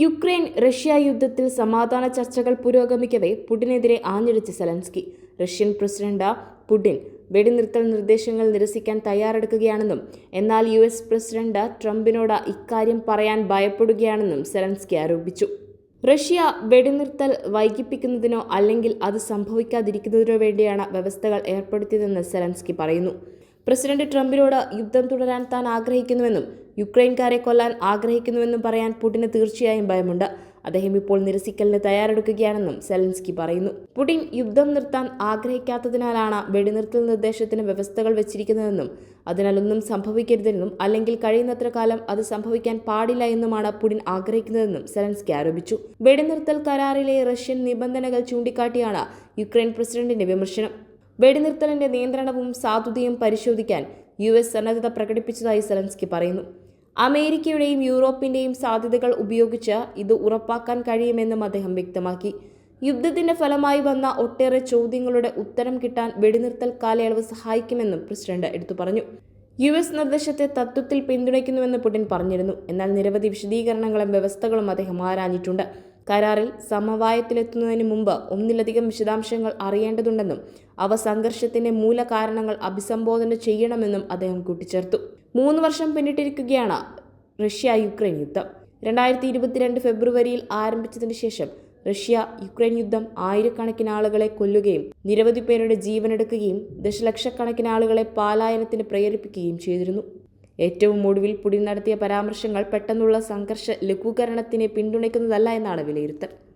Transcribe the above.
Ukraine Russia യുദ്ധത്തിൽ സമാധാന ചർച്ചകൾ പുരോഗമിക്കവേ പുടിനെതിരെ ആഞ്ഞടിച്ച് സെലൻസ്കി. റഷ്യൻ പ്രസിഡന്റ് പുടിൻ വെടിനിർത്തൽ നിർദ്ദേശങ്ങൾ നിരസിക്കാൻ തയ്യാറെടുക്കുകയാണെന്നും എന്നാൽ യു എസ് പ്രസിഡന്റ് ട്രംപിനോട് ഇക്കാര്യം പറയാൻ ഭയപ്പെടുകയാണെന്നും സെലൻസ്കി ആരോപിച്ചു. റഷ്യ വെടിനിർത്തൽ വൈകിപ്പിക്കുന്നതിനോ അല്ലെങ്കിൽ അത് സംഭവിക്കാതിരിക്കുന്നതിനോ വേണ്ടിയാണ് വ്യവസ്ഥകൾ ഏർപ്പെടുത്തിയതെന്ന് സെലൻസ്കി പറയുന്നു. പ്രസിഡന്റ് ട്രംപിനോട് യുദ്ധം തുടരാൻ താൻ ആഗ്രഹിക്കുന്നുവെന്നും യുക്രൈൻകാരെ കൊല്ലാൻ ആഗ്രഹിക്കുന്നുവെന്നും പറയാൻ പുടിന് തീർച്ചയായും ഭയമുണ്ട്. അദ്ദേഹം ഇപ്പോൾ നിരസിക്കലിന് തയ്യാറെടുക്കുകയാണെന്നും സെലൻസ്കി പറയുന്നു. പുടിൻ യുദ്ധം നിർത്താൻ ആഗ്രഹിക്കാത്തതിനാലാണ് വെടിനിർത്തൽ നിർദ്ദേശത്തിന് വ്യവസ്ഥകൾ വെച്ചിരിക്കുന്നതെന്നും അതിനാലൊന്നും സംഭവിക്കരുതെന്നും അല്ലെങ്കിൽ കഴിയുന്നത്ര കാലം അത് സംഭവിക്കാൻ പാടില്ല എന്നുമാണ് പുടിൻ ആഗ്രഹിക്കുന്നതെന്നും സെലൻസ്കി ആരോപിച്ചു. വെടിനിർത്തൽ കരാറിലെ റഷ്യൻ നിബന്ധനകൾ ചൂണ്ടിക്കാട്ടിയാണ് യുക്രൈൻ പ്രസിഡന്റിന്റെ വിമർശനം. വെടിനിർത്തലിന്റെ നിയന്ത്രണവും സാധുതയും പരിശോധിക്കാൻ യു എസ് സന്നദ്ധത പ്രകടിപ്പിച്ചതായി സെലൻസ്കി പറയുന്നു. അമേരിക്കയുടെയും യൂറോപ്പിന്റെയും സാധ്യതകൾ ഉപയോഗിച്ച് ഇത് ഉറപ്പാക്കാൻ കഴിയുമെന്നും അദ്ദേഹം വ്യക്തമാക്കി. യുദ്ധത്തിന്റെ ഫലമായി വന്ന ഒട്ടേറെ ചോദ്യങ്ങളുടെ ഉത്തരം കിട്ടാൻ വെടിനിർത്തൽ കാലയളവ് സഹായിക്കുമെന്നും പ്രസിഡന്റ് എടുത്തു പറഞ്ഞു. യു എസ് നിർദ്ദേശത്തെ തത്വത്തിൽ പിന്തുണയ്ക്കുന്നുവെന്ന് പുടിൻ പറഞ്ഞിരുന്നു. എന്നാൽ നിരവധി വിശദീകരണങ്ങളും വ്യവസ്ഥകളും അദ്ദേഹം ആരാഞ്ഞിട്ടുണ്ട്. കരാറിൽ സമവായത്തിലെത്തുന്നതിന് മുമ്പ് ഒന്നിലധികം വിശദാംശങ്ങൾ അറിയേണ്ടതുണ്ടെന്നും അവ സംഘർഷത്തിന്റെ മൂലകാരണങ്ങൾ അഭിസംബോധന ചെയ്യണമെന്നും അദ്ദേഹം കൂട്ടിച്ചേർത്തു. മൂന്ന് വർഷം പിന്നിട്ടിരിക്കുകയാണ് റഷ്യ യുക്രൈൻ യുദ്ധം. രണ്ടായിരത്തി ഇരുപത്തിരണ്ട് ഫെബ്രുവരിയിൽ ആരംഭിച്ചതിന് ശേഷം റഷ്യ യുക്രൈൻ യുദ്ധം ആയിരക്കണക്കിന് ആളുകളെ കൊല്ലുകയും നിരവധി പേരുടെ ജീവനെടുക്കുകയും ദശലക്ഷക്കണക്കിന് ആളുകളെ പാലായനത്തിന് പ്രേരിപ്പിക്കുകയും ചെയ്തിരുന്നു. ഏറ്റവും ഒടുവിൽ പുടി നടത്തിയ പരാമർശങ്ങൾ പെട്ടെന്നുള്ള സംഘർഷ ലഘൂകരണത്തിനെ പിന്തുണയ്ക്കുന്നതല്ല എന്നാണ് വിലയിരുത്തൽ.